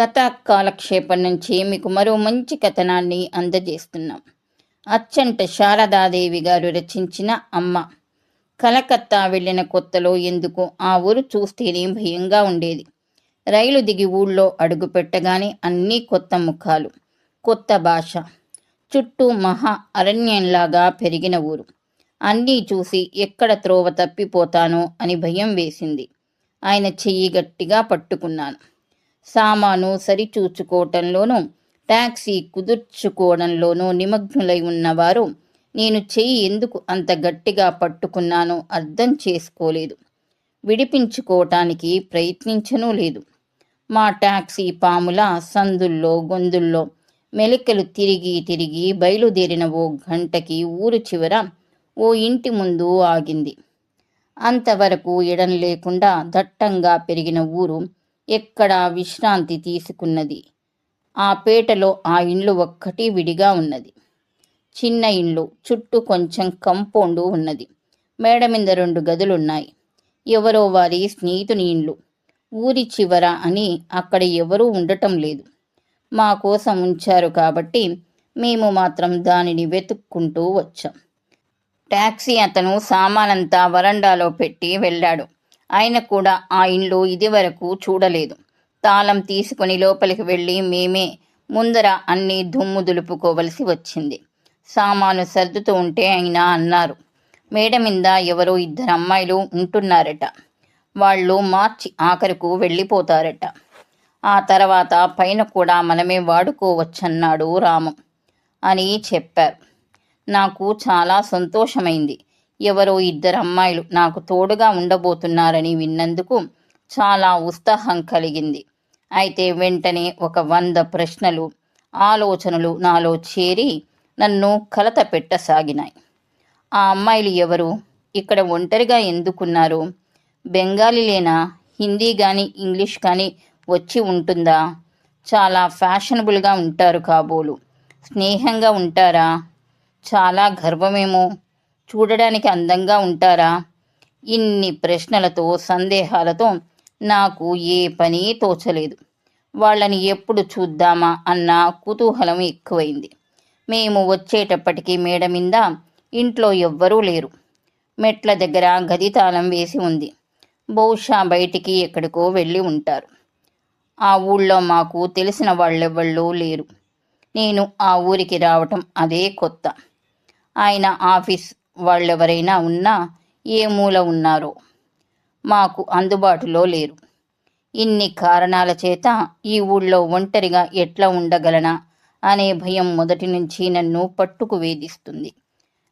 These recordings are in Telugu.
కథా కాలక్షేపం నుంచి మీకు మరో మంచి కథనాన్ని అందజేస్తున్నాం. అచ్చంట శారదాదేవి గారు రచించిన అమ్మ. కలకత్తా వెళ్ళిన కొత్తలో ఎందుకు ఆ ఊరు చూస్తేనే భయంగా ఉండేది. రైలు దిగి ఊళ్ళో అడుగు పెట్టగానే అన్నీ కొత్త ముఖాలు కొత్త భాష. చుట్టూ మహా అరణ్యంలాగా పెరిగిన ఊరు. అన్నీ చూసి ఎక్కడ త్రోవ తప్పిపోతానో అని భయం వేసింది. ఆయన చెయ్యి గట్టిగా పట్టుకున్నాను. సామాను సరిచూచుకోవటంలోనూ టాక్సీ కుదుర్చుకోవడంలోనూ నిమగ్నులై ఉన్నవారు నేను చెయ్యి ఎందుకు అంత గట్టిగా పట్టుకున్నానో అర్థం చేసుకోలేదు. విడిపించుకోవటానికి ప్రయత్నించనూ లేదు. మా టాక్సీ పాముల సందుల్లో గొందుల్లో మెలికలు తిరిగి తిరిగి బయలుదేరిన ఓ గంటకి ఊరు చివర ఓ ఇంటి ముందు ఆగింది. అంతవరకు ఎడం లేకుండా దట్టంగా పెరిగిన ఊరు ఎక్కడా విశ్రాంతి తీసుకున్నది? ఆ పేటలో ఆ ఇండ్లు ఒక్కటి విడిగా ఉన్నది. చిన్న ఇండ్లు చుట్టూ కొంచెం కంపౌండు ఉన్నది. మేడ మీద రెండు గదులున్నాయి. ఎవరో వారి స్నేహితుని ఇండ్లు. ఊరి చివర అని అక్కడ ఎవరూ ఉండటం లేదు. మా కోసం ఉంచారు కాబట్టి మేము మాత్రం దానిని వెతుక్కుంటూ వచ్చాం. టాక్సీ అతను సామానంతా వరండాలో పెట్టి వెళ్ళాడు. ఆయన కూడా ఆ ఇండ్లు ఇదివరకు చూడలేదు. తాళం తీసుకుని లోపలికి వెళ్ళి మేమే ముందర అన్ని దుమ్ము దులుపుకోవలసి వచ్చింది. సామాను సర్దుతూ ఉంటే ఆయన అన్నారు మేడ మీద ఎవరో ఇద్దరు అమ్మాయిలు ఉంటున్నారట. వాళ్ళు మార్చి ఆఖరుకు వెళ్ళిపోతారట. ఆ తర్వాత పైన కూడా మనమే వాడుకోవచ్చన్నాడు రాము అని చెప్పారు. నాకు చాలా సంతోషమైంది. ఎవరో ఇద్దరు అమ్మాయిలు నాకు తోడుగా ఉండబోతున్నారని విన్నందుకు చాలా ఉత్సాహం కలిగింది. అయితే వెంటనే ఒక వంద ప్రశ్నలు ఆలోచనలు నాలో చేరి నన్ను కలత పెట్టసాగినాయి. ఆ అమ్మాయిలు ఎవరు? ఇక్కడ ఒంటరిగా ఎందుకున్నారు? బెంగాలీలేనా హిందీ కానీ ఇంగ్లీష్ కానీ వచ్చి ఉంటుందా? చాలా ఫ్యాషనబుల్గా ఉంటారు కాబోలు. స్నేహంగా ఉంటారా? చాలా గర్వమేమో. చూడడానికి అందంగా ఉంటారా? ఇన్ని ప్రశ్నలతో సందేహాలతో నాకు ఏ పని తోచలేదు. వాళ్ళని ఎప్పుడు చూద్దామా అన్న కుతూహలం ఎక్కువైంది. మేము వచ్చేటప్పటికి మేడ మీద ఇంట్లో ఎవ్వరూ లేరు. మెట్ల దగ్గర గది తాళం వేసి ఉంది. బహుశా బయటికి ఎక్కడికో వెళ్ళి ఉంటారు. ఆ ఊళ్ళో మాకు తెలిసిన వాళ్ళెవ్వళ్ళు లేరు. నేను ఆ ఊరికి రావటం అదే కొత్త. ఆయన ఆఫీస్ వాళ్ళెవరైనా ఉన్నా ఏ మూల ఉన్నారో? మాకు అందుబాటులో లేరు. ఇన్ని కారణాల చేత ఈ ఊళ్ళో ఒంటరిగా ఎట్లా ఉండగలనా అనే భయం మొదటి నుంచి నన్ను పట్టుకు వేధిస్తుంది.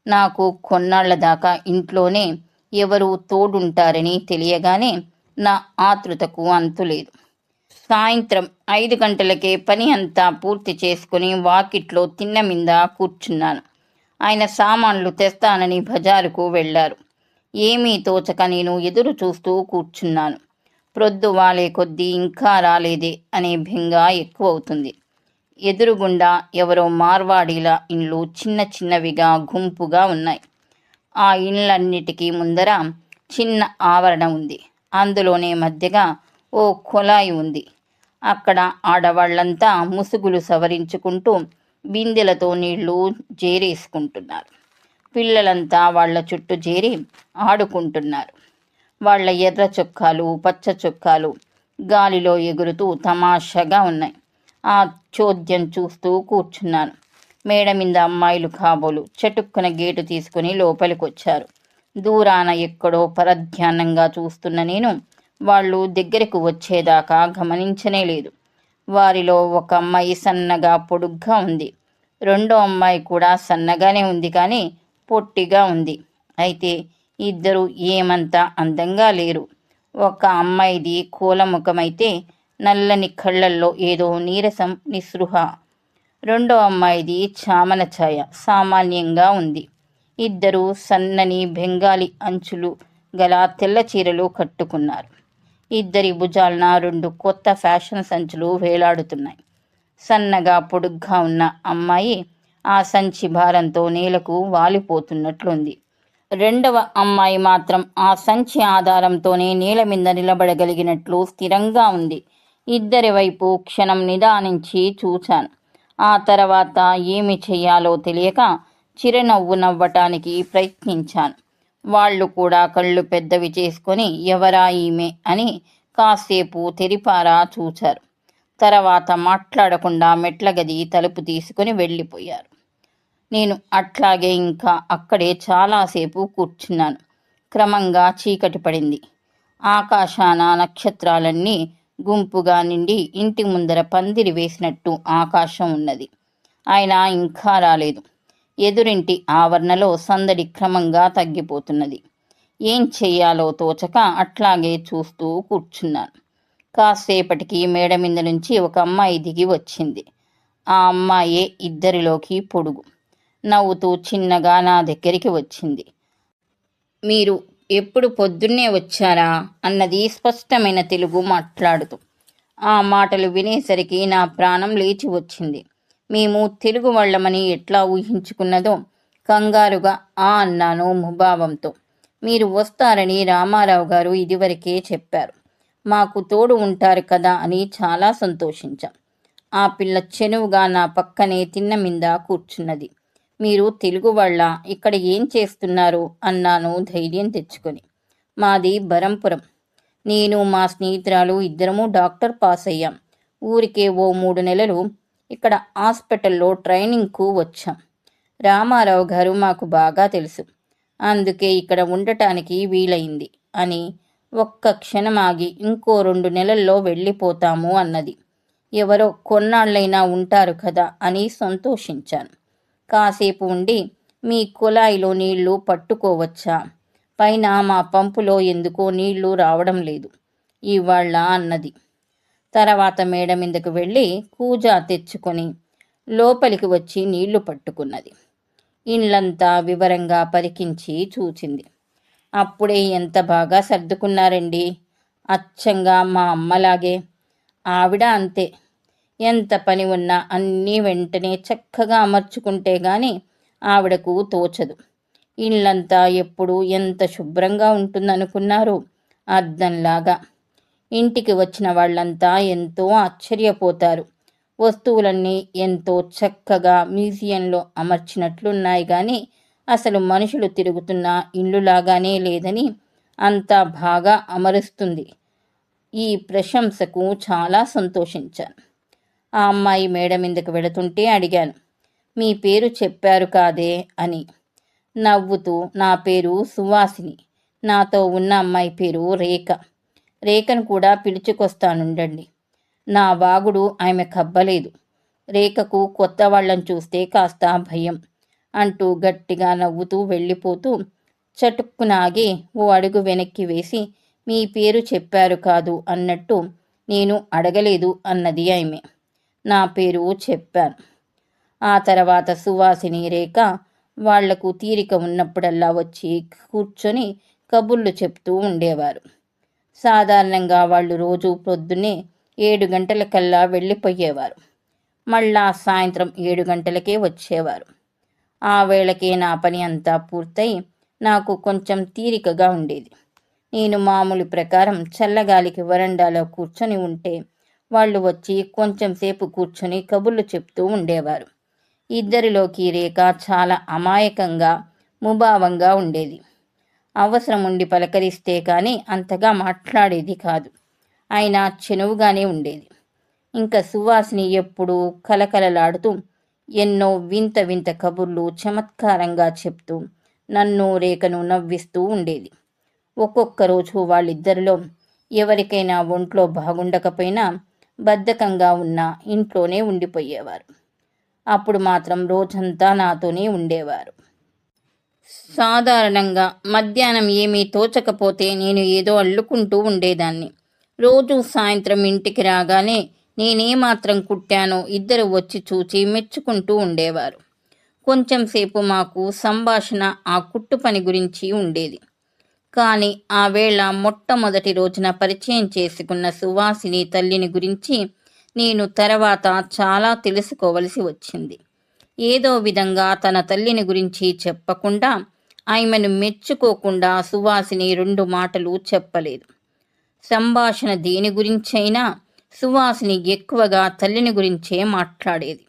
నాకు కొన్నాళ్ళ దాకా ఇంట్లోనే ఎవరు తోడుంటారని తెలియగానే నా ఆతృతకు అంతులేదు సాయంత్రం ఐదు గంటలకే పని అంతా పూర్తి చేసుకుని వాకిట్లో తిన్న మీద కూర్చున్నాను. ఆయన సామాన్లు తెస్తానని బజారుకు వెళ్ళారు. ఏమీ తోచక నేను ఎదురు చూస్తూ కూర్చున్నాను. ప్రొద్దు వాలే కొద్దీ ఇంకా రాలేదే అనే బెంగ ఎక్కువవుతుంది. ఎదురుగుండా ఎవరో మార్వాడీల ఇండ్లు చిన్న చిన్నవిగా గుంపుగా ఉన్నాయి. ఆ ఇండ్లన్నిటికీ ముందర చిన్న ఆవరణ ఉంది. అందులోనే మధ్యగా ఓ కుళాయి ఉంది. అక్కడ ఆడవాళ్ళంతా ముసుగులు సవరించుకుంటూ బిందెలతో నీళ్ళు జేరేసుకుంటున్నారు. పిల్లలంతా వాళ్ళ చుట్టూ చేరి ఆడుకుంటున్నారు. వాళ్ళ ఎర్ర చొక్కాలు పచ్చ చొక్కాలు గాలిలో ఎగురుతూ తమాషగా ఉన్నాయి. ఆ చోద్యం చూస్తూ కూర్చున్నాను మేడ మీద అమ్మాయిలు కాబోలు చటుక్కున గేటు తీసుకుని లోపలికి వచ్చారు దూరాన ఎక్కడో పరధ్యానంగా చూస్తున్న నేను వాళ్ళు దగ్గరకు వచ్చేదాకా గమనించనే లేదు. వారిలో ఒక అమ్మాయి సన్నగా పొడుగ్గా ఉంది. రెండో అమ్మాయి కూడా సన్నగానే ఉంది కానీ పొట్టిగా ఉంది. అయితే ఇద్దరు ఏమంత అందంగా లేరు. ఒక అమ్మాయిది కూలముఖమైతే నల్లని కళ్ళల్లో ఏదో నీరసం నిస్పృహ రెండో అమ్మాయిది చామన ఛాయ సామాన్యంగా ఉంది. ఇద్దరు సన్నని బెంగాలీ అంచులు గల తెల్ల చీరలు కట్టుకున్నారు. ఇద్దరి భుజాలన రెండు కొత్త ఫ్యాషన్ సంచులు వేలాడుతున్నాయి. సన్నగా పొడుగ్గా ఉన్న అమ్మాయి ఆ సంచి భారంతో నేలకు వాలిపోతున్నట్లుంది. రెండవ అమ్మాయి మాత్రం ఆ సంచి ఆధారంతోనే నేల మీద నిలబడగలిగినట్లు స్థిరంగా ఉంది. ఇద్దరి వైపు క్షణం నిదానించి చూశాను ఆ తర్వాత ఏమి చెయ్యాలో తెలియక చిరునవ్వు నవ్వటానికి ప్రయత్నించాను. వాళ్ళు కూడా కళ్ళు పెద్దవి చేసుకొని ఎవరా ఈమె అని కాసేపు తెరిపారా చూచారు తర్వాత మాట్లాడకుండా మెట్ల గది తలుపు తీసుకుని వెళ్ళిపోయారు. నేను అట్లాగే ఇంకా అక్కడే చాలాసేపు కూర్చున్నాను. క్రమంగా చీకటి పడింది. ఆకాశాన నక్షత్రాలన్నీ గుంపుగా నిండి ఇంటి ముందర పందిరి వేసినట్టు ఆకాశం ఉన్నది. ఆయన ఇంకా రాలేదు. ఎదురింటి ఆవరణలో సందడి క్రమంగా తగ్గిపోతున్నది. ఏం చెయ్యాలో తోచక అట్లాగే చూస్తూ కూర్చున్నాను. కాసేపటికి మేడ మీద నుంచి ఒక అమ్మాయి దిగి వచ్చింది. ఆ అమ్మాయే ఇద్దరిలోకి పొడుగు. నవ్వుతూ చిన్నగా నా దగ్గరికి వచ్చింది. మీరు ఎప్పుడు పొద్దున్నే వచ్చారా? అన్నది స్పష్టమైన తెలుగు మాట్లాడుతూ. ఆ మాటలు వినేసరికి నా ప్రాణం లేచి వచ్చింది. మేము తెలుగు వాళ్ళమని ఎట్లా ఊహించుకున్నదో? కంగారుగా ఆ అన్నాను ముభావంతో. మీరు వస్తారని రామారావు గారు ఇదివరకే చెప్పారు. మాకు తోడు ఉంటారు కదా అని చాలా సంతోషించాం. ఆ పిల్ల చెనువుగా నా పక్కనే తిన్న మీద కూర్చున్నది. మీరు తెలుగు వాళ్ళ ఇక్కడ ఏం చేస్తున్నారు? అన్నాను ధైర్యం తెచ్చుకొని. మాది బరంపురం. నేను మా స్నేహితురాలు ఇద్దరము డాక్టర్ పాస్ అయ్యాం ఊరికే ఓ మూడు నెలలు ఇక్కడ హాస్పిటల్లో ట్రైనింగ్కు వచ్చాం. రామారావు గారు మాకు బాగా తెలుసు. అందుకే ఇక్కడ ఉండటానికి వీలైంది అని ఒక్క క్షణం ఆగి ఇంకో రెండు నెలల్లో వెళ్ళిపోతాము అన్నది. ఎవరో కొన్నాళ్ళైనా ఉంటారు కదా అని సంతోషించాను. కాసేపు ఉండి మీ కుళాయిలో నీళ్ళు పట్టుకోవచ్చా? పైన మా పంపులో ఎందుకో నీళ్ళు రావడం లేదు. ఇవాళ్ళ అన్నది. తర్వాత మేడ మీదకు వెళ్ళి కూజా తెచ్చుకొని లోపలికి వచ్చి నీళ్ళు పట్టుకున్నది. ఇండ్లంతా వివరంగా పరికించి చూచింది. అప్పుడే ఎంత బాగా సర్దుకున్నారండి? అచ్చంగా మా అమ్మలాగే. ఆవిడ అంతే. ఎంత పని ఉన్నా అన్నీ వెంటనే చక్కగా అమర్చుకుంటే గాని ఆవిడకు తోచదు. ఇళ్ళంతా ఎప్పుడు ఎంత శుభ్రంగా ఉంటుందనుకున్నారు అద్దంలాగా. ఇంటికి వచ్చిన వాళ్ళంతా ఎంతో ఆశ్చర్యపోతారు. వస్తువులన్నీ ఎంతో చక్కగా మ్యూజియంలో అమర్చినట్లున్నాయి కానీ అసలు మనుషులు తిరుగుతున్న ఇల్లులాగానే లేదని అంతా బాగా అమరుస్తుంది. ఈ ప్రశంసకు చాలా సంతోషించాను. ఆ అమ్మాయి మేడ మీదకు వెళుతుంటే అడిగాను మీ పేరు చెప్పారు కాదే? అని. నవ్వుతూ నా పేరు సువాసిని. నాతో ఉన్న అమ్మాయి పేరు రేఖ. రేఖను కూడా పిలుచుకొస్తానుండండి. నా వాగుడు ఆమె కబ్బలేదు. రేఖకు కొత్త వాళ్ళని చూస్తే కాస్త భయం. అంటూ గట్టిగా నవ్వుతూ వెళ్ళిపోతూ చటుక్కునాగి ఓ అడుగు వెనక్కి వేసి మీ పేరు చెప్పారు కాదు అన్నట్టు నేను అడగలేదు అన్నది ఆమె. నా పేరు చెప్పాను. ఆ తర్వాత సువాసిని రేఖ వాళ్ళకు తీరిక ఉన్నప్పుడల్లా వచ్చి కూర్చొని కబుర్లు చెప్తూ ఉండేవారు. సాధారణంగా వాళ్ళు రోజు పొద్దున్నే ఏడు గంటలకల్లా వెళ్ళిపోయేవారు. మళ్ళా సాయంత్రం ఏడు గంటలకే వచ్చేవారు. ఆ వేళకే నా పని అంతా పూర్తయి నాకు కొంచెం తీరికగా ఉండేది. నేను మామూలు ప్రకారం చల్లగాలికి వరండాలో కూర్చొని ఉంటే వాళ్ళు వచ్చి కొంచెం సేపు కూర్చొని కబుర్లు చెప్తూ ఉండేవారు. ఇద్దరిలోకి రేఖ చాలా అమాయకంగా ముభావంగా ఉండేది. అవసరం ఉండి పలకరిస్తే కానీ అంతగా మాట్లాడేది కాదు. ఆయన చెనువుగానే ఉండేది. ఇంకా సువాసిని ఎప్పుడూ కలకలలాడుతూ ఎన్నో వింత వింత కబుర్లు చమత్కారంగా చెప్తూ నన్ను రేఖను నవ్విస్తూ ఉండేది. ఒక్కొక్క రోజు వాళ్ళిద్దరిలో ఎవరికైనా ఒంట్లో బాగుండకపోయినా బద్ధకంగా ఉన్న ఇంట్లోనే ఉండిపోయేవారు. అప్పుడు మాత్రం రోజంతా నాతోనే ఉండేవారు. సాధారణంగా మధ్యాహ్నం ఏమీ తోచకపోతే నేను ఏదో అల్లుకుంటూ ఉండేదాన్ని. రోజు సాయంత్రం ఇంటికి రాగానే నేనేమాత్రం కుట్టానో ఇద్దరు వచ్చి చూచి మెచ్చుకుంటూ ఉండేవారు. కొంచెం సేపు మాకు సంభాషణ ఆ కుట్టు పని గురించి ఉండేది. కానీ ఆ వేళ మొట్టమొదటి రోజున పరిచయం చేసుకున్న సువాసిని తల్లిని గురించి నేను తర్వాత చాలా తెలుసుకోవలసి వచ్చింది. ఏదో విధంగా తన తల్లిని గురించి చెప్పకుండా ఆమెను మెచ్చుకోకుండా సువాసిని రెండు మాటలు చెప్పలేదు. సంభాషణ దేని గురించైనా సువాసిని ఎక్కువగా తల్లిని గురించే మాట్లాడేది.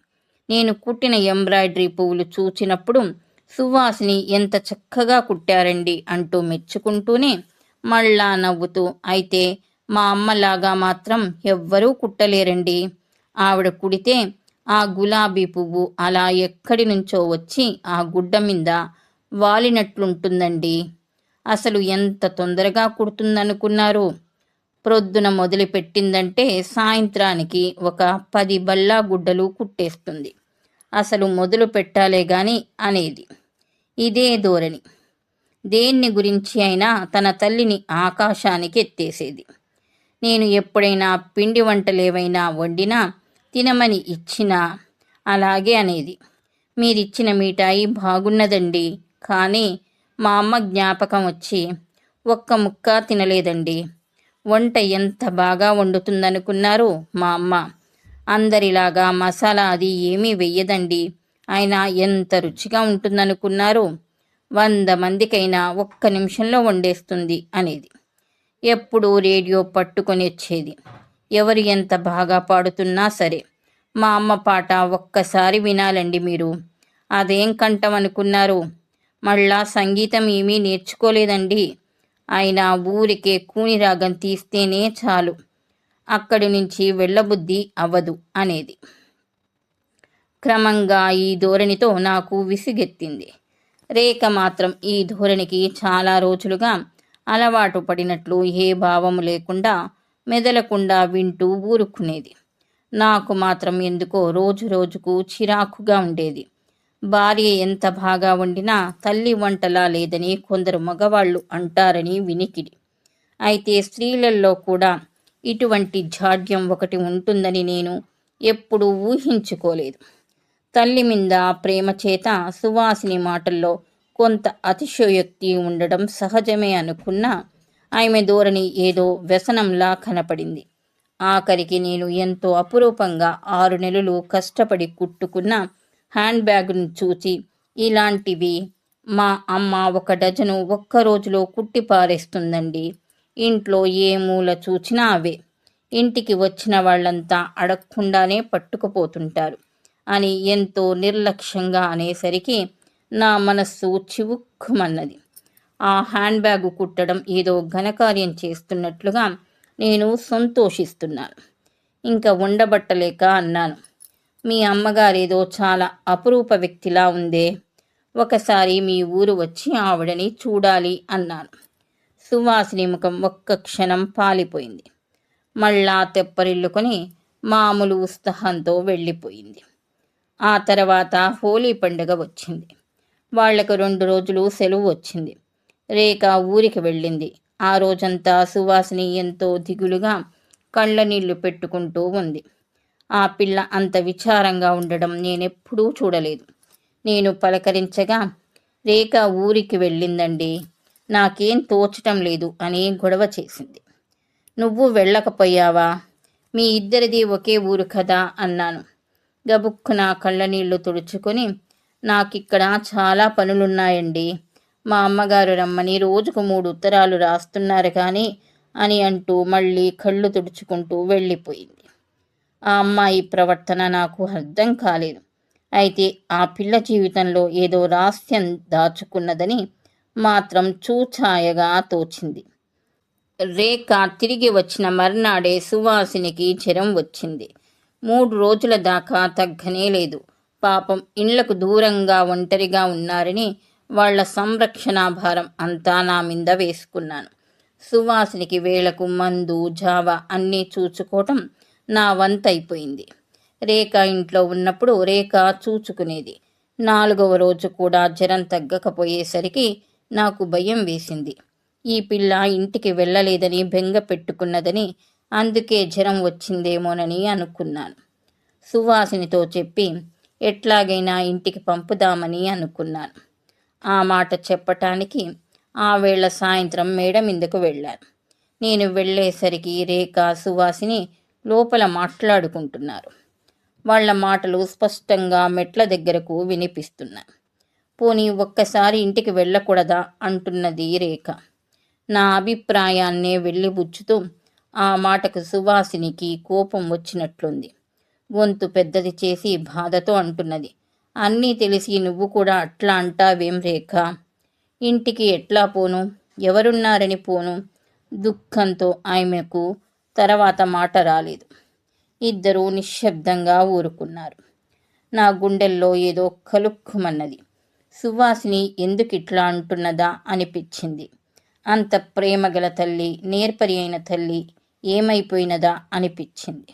నేను కుట్టిన ఎంబ్రాయిడరీ పువ్వులు చూచినప్పుడు సువాసిని ఎంత చక్కగా కుట్టారండి అంటూ మెచ్చుకుంటూనే మళ్ళా నవ్వుతూ అయితే మా అమ్మలాగా మాత్రం ఎవ్వరూ కుట్టలేరండి. ఆవిడ కుడితే ఆ గులాబీ పువ్వు అలా ఎక్కడి నుంచో వచ్చి ఆ గుడ్డ మీద వాలినట్లుంటుందండి. అసలు ఎంత తొందరగా కుడుతుందనుకున్నారు? ప్రొద్దున మొదలుపెట్టిందంటే సాయంత్రానికి ఒక పది బల్లా గుడ్డలు కుట్టేస్తుంది. అసలు మొదలు పెట్టాలే గాని అనేది. ఇదే ధోరణి. దేన్ని గురించి అయినా తన తల్లిని ఆకాశానికి ఎత్తేసేది నేను ఎప్పుడైనా పిండి వంటలేవైనా వండినా తినమని ఇచ్చినా అలాగే అనేది. మీరిచ్చిన మిఠాయి బాగున్నదండి. కానీ మా అమ్మ జ్ఞాపకం వచ్చి ఒక్క ముక్క తినలేదండి. వంట ఎంత బాగా వండుతుందనుకున్నారు మా అమ్మ. అందరిలాగా మసాలా అది ఏమీ వెయ్యదండి. అయినా ఎంత రుచిగా ఉంటుందనుకున్నారు. వంద మందికైనా ఒక్క నిమిషంలో వండేస్తుంది అనేది. ఎప్పుడూ రేడియో పట్టుకొని వచ్చేది. ఎవరు ఎంత బాగా పాడుతున్నా సరే మా అమ్మ పాట ఒక్కసారి వినాలండి మీరు. అదేం కంఠం అనుకున్నారు మళ్ళా సంగీతం ఏమీ నేర్చుకోలేదండి. అయినా ఊరికే కూని రాగం తీస్తేనే చాలు. అక్కడి నుంచి వెళ్ళబుద్ధి అవ్వదు అనేది. క్రమంగా ఈ ధోరణితో నాకు విసిగెత్తింది. రేఖ మాత్రం ఈ ధోరణికి చాలా రోజులుగా అలవాటు పడినట్లు ఏ భావము లేకుండా మెదలకుండా వింటూ ఊరుకునేది. నాకు మాత్రం ఎందుకో రోజు రోజుకు చిరాకుగా ఉండేది. భార్య ఎంత బాగా వండినా తల్లి వంటలా లేదని కొందరు మగవాళ్ళు అంటారని వినికిడి. అయితే స్త్రీలలో కూడా ఇటువంటి జాడ్యం ఒకటి ఉంటుందని నేను ఎప్పుడూ ఊహించుకోలేదు. తల్లి మీద ప్రేమ చేత సువాసిని మాటల్లో కొంత అతిశయోక్తి ఉండడం సహజమే అనుకున్నా ఆమె ధోరణి ఏదో వ్యసనంలా కనపడింది. ఆఖరికి నేను ఎంతో అపురూపంగా ఆరు నెలలు కష్టపడి కుట్టుకున్న హ్యాండ్ బ్యాగ్ను చూచి ఇలాంటివి మా అమ్మ ఒక డజను ఒక్క రోజులో కుట్టి పారేస్తుందండి. ఇంట్లో ఏ మూల చూచినా అవే. ఇంటికి వచ్చిన వాళ్ళంతా అడగకుండానే పట్టుకుపోతుంటారు అని ఎంతో నిర్లక్ష్యంగా అనేసరికి నా మనస్సు చివుక్కుమన్నది. ఆ హ్యాండ్ బ్యాగ్ కుట్టడం ఏదో ఘనకార్యం చేస్తున్నట్లుగా నేను సంతోషిస్తున్నాను. ఇంకా ఉండబట్టలేక అన్నాను. మీ అమ్మగారేదో చాలా అపురూప వ్యక్తిలా ఉందే. ఒకసారి మీ ఊరు వచ్చి ఆవిడని చూడాలి అన్నాను. సువాసిని ముఖం ఒక్క క్షణం పాలిపోయింది. మళ్ళా తెప్పరిల్లుకొని మామూలు ఉత్సాహంతో వెళ్ళిపోయింది. ఆ తర్వాత హోలీ పండుగ వచ్చింది. వాళ్ళకు రెండు రోజులు సెలవు వచ్చింది. రేఖ ఊరికి వెళ్ళింది. ఆ రోజంతా సువాసిని ఎంతో దిగులుగా కళ్ళ నీళ్ళు పెట్టుకుంటూ ఉంది. ఆ పిల్ల అంత విచారంగా ఉండడం నేనెప్పుడూ చూడలేదు. నేను పలకరించగా రేఖ ఊరికి వెళ్ళిందండి. నాకేం తోచటం లేదు అని గొడవ చేసింది. నువ్వు వెళ్ళకపోయావా? మీ ఇద్దరిది ఒకే ఊరు కదా అన్నాను. గబుక్కున కళ్ళనీళ్ళు తుడుచుకొని నాకిక్కడ చాలా పనులున్నాయండి. మా అమ్మగారు రమ్మని రోజుకు మూడు ఉత్తరాలు రాస్తున్నారు కానీ అని అంటూ మళ్ళీ కళ్ళు తుడుచుకుంటూ వెళ్ళిపోయింది. ఆ అమ్మాయి ప్రవర్తన నాకు అర్థం కాలేదు. అయితే ఆ పిల్ల జీవితంలో ఏదో రహస్యం దాచుకున్నదని మాత్రం చూచాయగా తోచింది. రేఖ తిరిగి వచ్చిన మర్నాడే సువాసినికి జ్వరం వచ్చింది. మూడు రోజుల దాకా తగ్గనే లేదు. పాపం ఇండ్లకు దూరంగా ఒంటరిగా ఉన్నారని వాళ్ళ సంరక్షణ భారం అంతా నా మీద వేసుకున్నాను. సువాసినికి వేళకు మందు జావ అన్నీ చూచుకోవటం నా వంతైపోయింది రేఖ ఇంట్లో ఉన్నప్పుడు రేఖ చూచుకునేది. నాలుగవ రోజు కూడా జ్వరం తగ్గకపోయేసరికి నాకు భయం వేసింది. ఈ పిల్ల ఇంటికి వెళ్ళలేదని బెంగ పెట్టుకున్నదని అందుకే జ్వరం వచ్చిందేమోనని అనుకున్నాను. సువాసినితో చెప్పి ఎట్లాగైనా ఇంటికి పంపుదామని అనుకున్నాను. ఆ మాట చెప్పటానికి ఆ వేళ సాయంత్రం మేడ మీదకు వెళ్ళారు నేను వెళ్ళేసరికి రేఖ సువాసిని లోపల మాట్లాడుకుంటున్నారు. వాళ్ళ మాటలు స్పష్టంగా మెట్ల దగ్గరకు వినిపిస్తున్నాయి. పోనీ ఒక్కసారి ఇంటికి వెళ్ళకూడదా? అంటున్నది రేఖ. నా అభిప్రాయాన్నే వెళ్ళిబుచ్చుతూ ఆ మాటకు సువాసినికి కోపం వచ్చినట్లుంది. గొంతు పెద్దది చేసి బాధతో అంటున్నది. అన్నీ తెలిసి నువ్వు కూడా అట్లా అంటావేం రేఖ? ఇంటికి ఎట్లా పోను? ఎవరున్నారని పోను? దుఃఖంతో ఆమెకు తర్వాత మాట రాలేదు. ఇద్దరూ నిశ్శబ్దంగా ఊరుకున్నారు. నా గుండెల్లో ఏదో కలుక్కుమన్నది. సువాసిని ఎందుకిట్లా అంటున్నదా అనిపించింది. అంత ప్రేమగల తల్లి నేర్పరి అయిన తల్లి ఏమైపోయినదా అనిపించింది.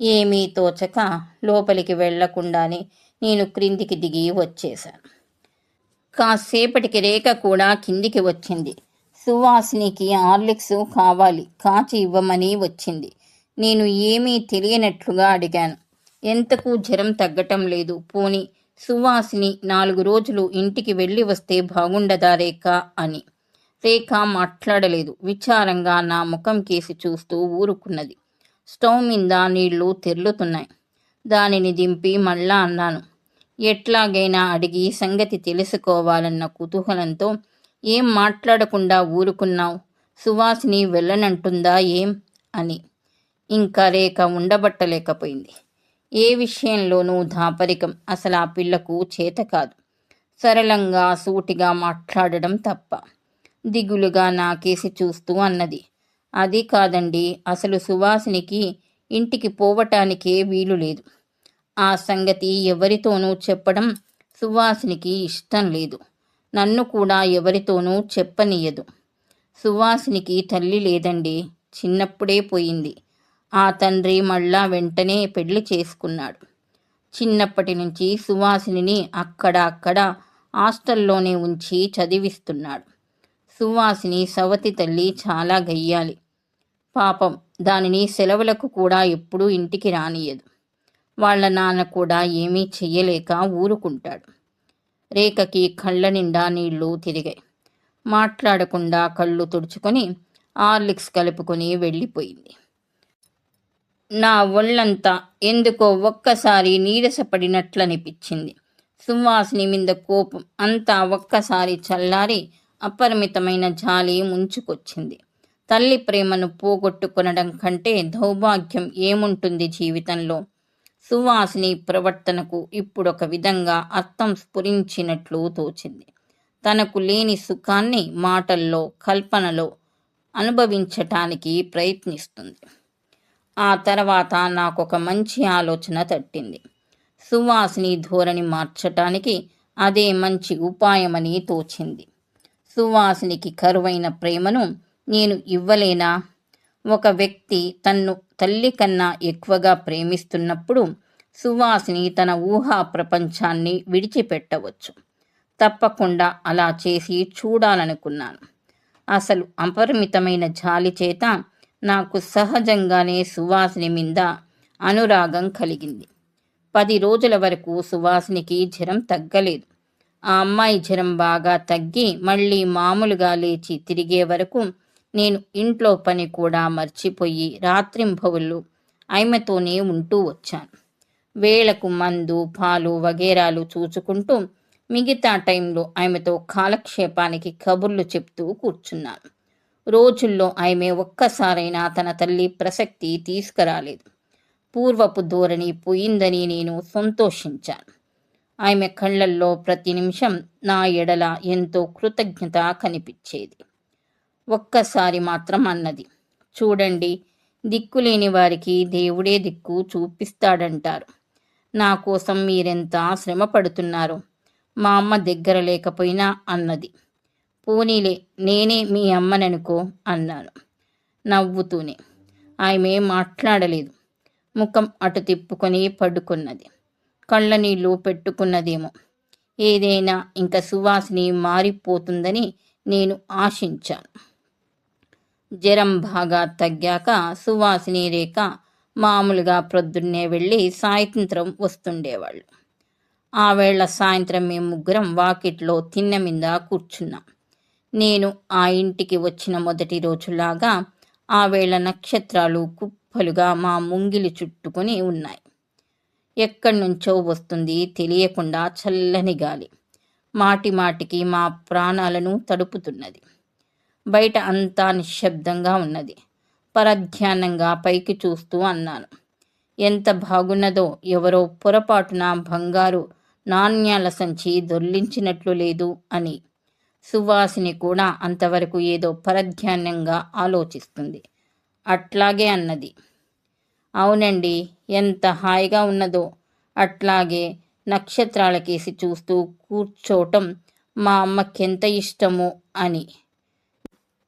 ఏమీ తోచక లోపలికి వెళ్ళకుండానే నేను క్రిందికి దిగి వచ్చేశాను. కాసేపటికి రేఖ కూడా కిందికి వచ్చింది. సువాసినికి హార్లిక్స్ కావాలి కాచి ఇవ్వమని వచ్చింది. నేను ఏమీ తెలియనట్లుగా అడిగాను. ఎంతకు జ్వరం తగ్గటం లేదు. పోని సువాసిని నాలుగు రోజులు ఇంటికి వెళ్ళి వస్తే బాగుండదా రేఖ అని. రేఖ మాట్లాడలేదు. విచారంగా నా ముఖం కేసి చూస్తూ ఊరుకున్నది. స్టవ్ మీద నీళ్ళు తెర్లుతున్నాయి. దానిని దింపి మళ్ళా అన్నాను. ఎట్లాగైనా అడిగి సంగతి తెలుసుకోవాలన్న కుతూహలంతో ఏం మాట్లాడకుండా ఊరుకున్నావు? సువాసిని వెళ్ళనంటుందా ఏం? అని. ఇంకా రేఖ ఉండబట్టలేకపోయింది. ఏ విషయంలోనూ దాపరికం అసలు ఆ పిల్లకు చేత కాదు. సరళంగా సూటిగా మాట్లాడడం తప్ప. దిగులుగా నాకేసి చూస్తూ అన్నది. అది కాదండి అసలు సువాసినికి ఇంటికి పోవటానికే వీలు లేదు. ఆ సంగతి ఎవరితోనూ చెప్పడం సువాసినికి ఇష్టం లేదు. నన్ను కూడా ఎవరితోనూ చెప్పనీయదు. సువాసినికి తల్లి లేదండి. చిన్నప్పుడే పోయింది. ఆ తండ్రి మళ్ళా వెంటనే పెళ్ళి చేసుకున్నాడు. చిన్నప్పటి నుంచి సువాసిని అక్కడ అక్కడ హాస్టల్లోనే ఉంచి చదివిస్తున్నాడు. సువాసిని సవతి తల్లి చాలా గయ్యాలి. పాపం దానిని సెలవులకు కూడా ఎప్పుడూ ఇంటికి రానియదు వాళ్ళ నాన్న కూడా ఏమీ చెయ్యలేక ఊరుకుంటాడు. రేఖకి కళ్ళ నిండా నీళ్ళు తిరిగాయి. మాట్లాడకుండా కళ్ళు తుడుచుకొని హార్లిక్స్ కలుపుకొని వెళ్ళిపోయింది. నా ఒళ్ళంతా ఎందుకో ఒక్కసారి నీరసపడినట్లనిపించింది. సువాసిని మీద కోపం అంతా ఒక్కసారి చల్లారి అపరిమితమైన జాలి ముంచుకొచ్చింది. తల్లి ప్రేమను పోగొట్టుకొనడం కంటే దౌభాగ్యం ఏముంటుంది జీవితంలో? సువాసిని ప్రవర్తనకు ఇప్పుడొక విధంగా అర్థం స్ఫురించినట్లు తోచింది. తనకు లేని సుఖాన్ని మాటల్లో కల్పనలో అనుభవించటానికి ప్రయత్నిస్తుంది. ఆ తర్వాత నాకొక మంచి ఆలోచన తట్టింది. సువాసిని ధోరణి మార్చటానికి అదే మంచి ఉపాయమని తోచింది. సువాసినికి కరువైన ప్రేమను నేను ఇవ్వలేనా? ఒక వ్యక్తి తన్ను తల్లి కన్నా ఎక్కువగా ప్రేమిస్తున్నప్పుడు సువాసిని తన ఊహా ప్రపంచాన్ని విడిచిపెట్టవచ్చు. తప్పకుండా అలా చేసి చూడాలనుకున్నాను. అసలు అపరిమితమైన జాలి చేత నాకు సహజంగానే సువాసిని మీద అనురాగం కలిగింది. పది రోజుల వరకు సువాసినికి జ్వరం తగ్గలేదు. ఆ అమ్మాయి జ్వరం బాగా తగ్గి మళ్ళీ మామూలుగా లేచి తిరిగే వరకు నేను ఇంట్లో పని కూడా మర్చిపోయి రాత్రింభవులు ఆమెతోనే ఉంటూ వచ్చాను. వేళకు మందు పాలు వగేరాలు చూచుకుంటూ మిగతా టైంలో ఆమెతో కాలక్షేపానికి కబుర్లు చెప్తూ కూర్చున్నాను. రోజుల్లో ఆమె ఒక్కసారైనా తన తల్లి ప్రసక్తి తీసుకురాలేదు. పూర్వపు ధోరణి పోయిందని నేను సంతోషించాను. ఆమె కళ్ళల్లో ప్రతి నిమిషం నా ఎడల ఎంతో కృతజ్ఞత కనిపించేది. ఒక్కసారి మాత్రం అన్నది. చూడండి దిక్కులేని వారికి దేవుడే దిక్కు చూపిస్తాడంటారు. నా కోసం మీరెంత శ్రమ పడుతున్నారు? మా అమ్మ దగ్గర లేకపోయినా అన్నది. పోనీలే నేనే మీ అమ్మననుకో అన్నాను నవ్వుతూనే. ఆమె మాట్లాడలేదు. ముఖం అటు తిప్పుకొని పడుకున్నది. కళ్ళ నీళ్ళు పెట్టుకున్నదేమో. ఏదైనా ఇంకా సువాసిని మారిపోతుందని నేను ఆశించాను. జ్వరం బాగా తగ్గాక సువాసిని రేఖ మామూలుగా ప్రొద్దున్నే వెళ్ళి సాయంత్రం వస్తుండేవాళ్ళు. ఆ వేళ సాయంత్రం మేము ముగ్గురం వాకిట్లో తిన్న మీద కూర్చున్నాం. నేను ఆ ఇంటికి వచ్చిన మొదటి రోజులాగా ఆ వేళ నక్షత్రాలు కుప్పలుగా మా ముంగిలి చుట్టుకొని ఉన్నాయి. ఎక్కడి నుంచో వస్తుంది తెలియకుండా చల్లని గాలి. మాటి మాటికి మా ప్రాణాలను తడుపుతున్నది. బయట అంతా నిశ్శబ్దంగా ఉన్నది. పరధ్యానంగా పైకి చూస్తూ అన్నాను. ఎంత బాగున్నదో ఎవరో పొరపాటున బంగారు నాణ్యాల సంచి దొర్లించినట్లు లేదు అని. సువాసిని కూడా అంతవరకు ఏదో పరధ్యానంగా ఆలోచిస్తుంది. అట్లాగే అన్నది. అవునండి ఎంత హాయిగా ఉన్నదో అట్లాగే నక్షత్రాలకేసి చూస్తూ కూర్చోవటం మా అమ్మకెంత ఇష్టమో అని.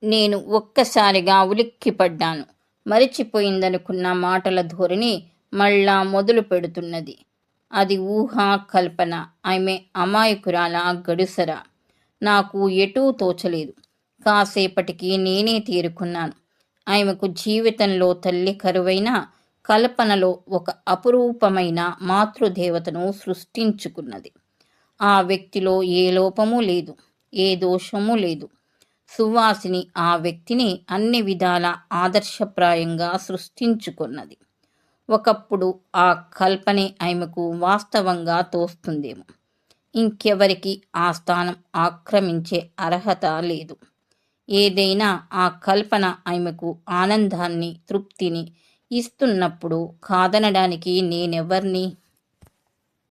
నేను ఒక్కసారిగా ఉలిక్కిపడ్డాను. మరిచిపోయిందనుకున్న మాటల ధోరణి మళ్ళా మొదలు పెడుతున్నది. అది ఊహా కల్పన ఆమె అమాయకురాల గడుసరా. నాకు ఎటూ తోచలేదు. కాసేపటికి నేనే తీరుకున్నాను. ఆమెకు జీవితంలో తల్లి కరువైన కల్పనలో ఒక అపురూపమైన మాతృదేవతను సృష్టించుకున్నది. ఆ వ్యక్తిలో ఏ లోపము లేదు ఏ దోషము లేదు. సువాసిని ఆ వ్యక్తిని అన్ని విధాల ఆదర్శప్రాయంగా సృష్టించుకున్నది. ఒకప్పుడు ఆ కల్పనే ఆమెకు వాస్తవంగా తోస్తుందేమో. ఇంకెవరికి ఆ స్థానం ఆక్రమించే అర్హత లేదు. ఏదైనా ఆ కల్పన ఆమెకు ఆనందాన్ని తృప్తిని ఇస్తున్నప్పుడు కాదనడానికి నేనెవర్ని